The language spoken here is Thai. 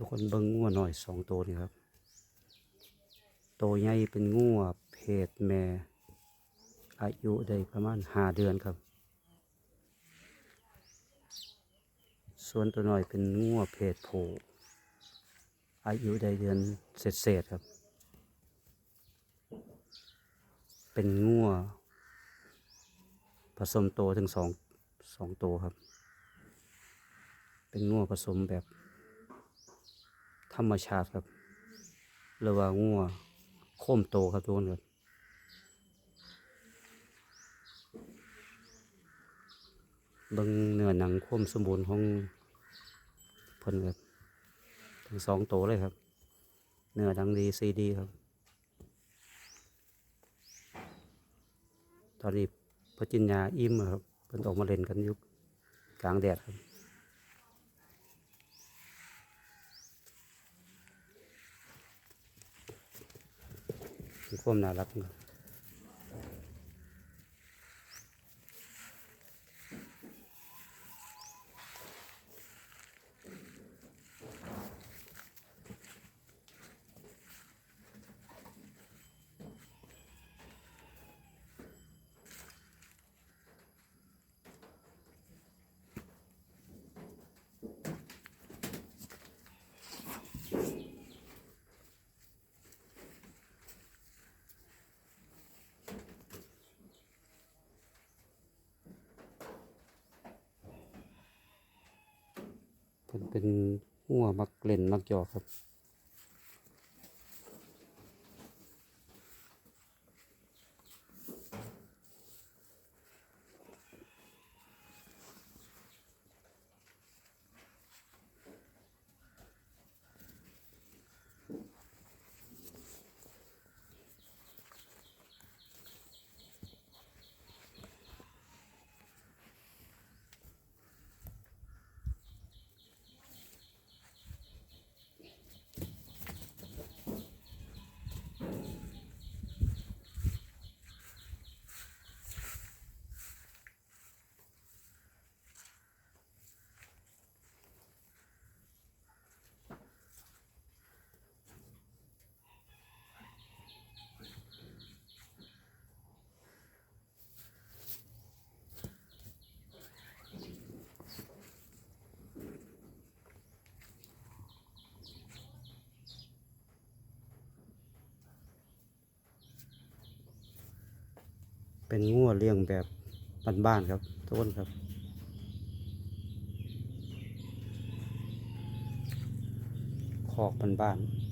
ทุกคนเบิ่งงัวหน่อยสองตัวนี่ครับโตวใหญ่เป็นงัวเพศแม่ อายุได้ประมาณห้าเดือนครับ ส่วนตัวหน้อยเป็นงัวเพศผู้อายุได้เดือนเศษๆครับ เป็นงัวผสมโตถึงสองสองตัวครับ เป็นงัวผสมแบบ ธรรมชาติครับหรือว่างัวโค้มโตครับทุกคนครับเบิ่งเนื้อหนังโค้มสมบูรณ์ของเพิ่นครับทั้งสองโตเลยครับ เนื้อดังดีซีดีครับ ตอนนี้พระจินยาอิ่มครับเพิ่นออกมาเล่นกันยุกกลางแดดครับ มี ความน่ารัก เพิ่นเป็นหัวมักเล่นมักหยอกครับ เป็นงัวเลี้ยงแบบบ้านๆครับทุกคนครับ คอกบ้านๆ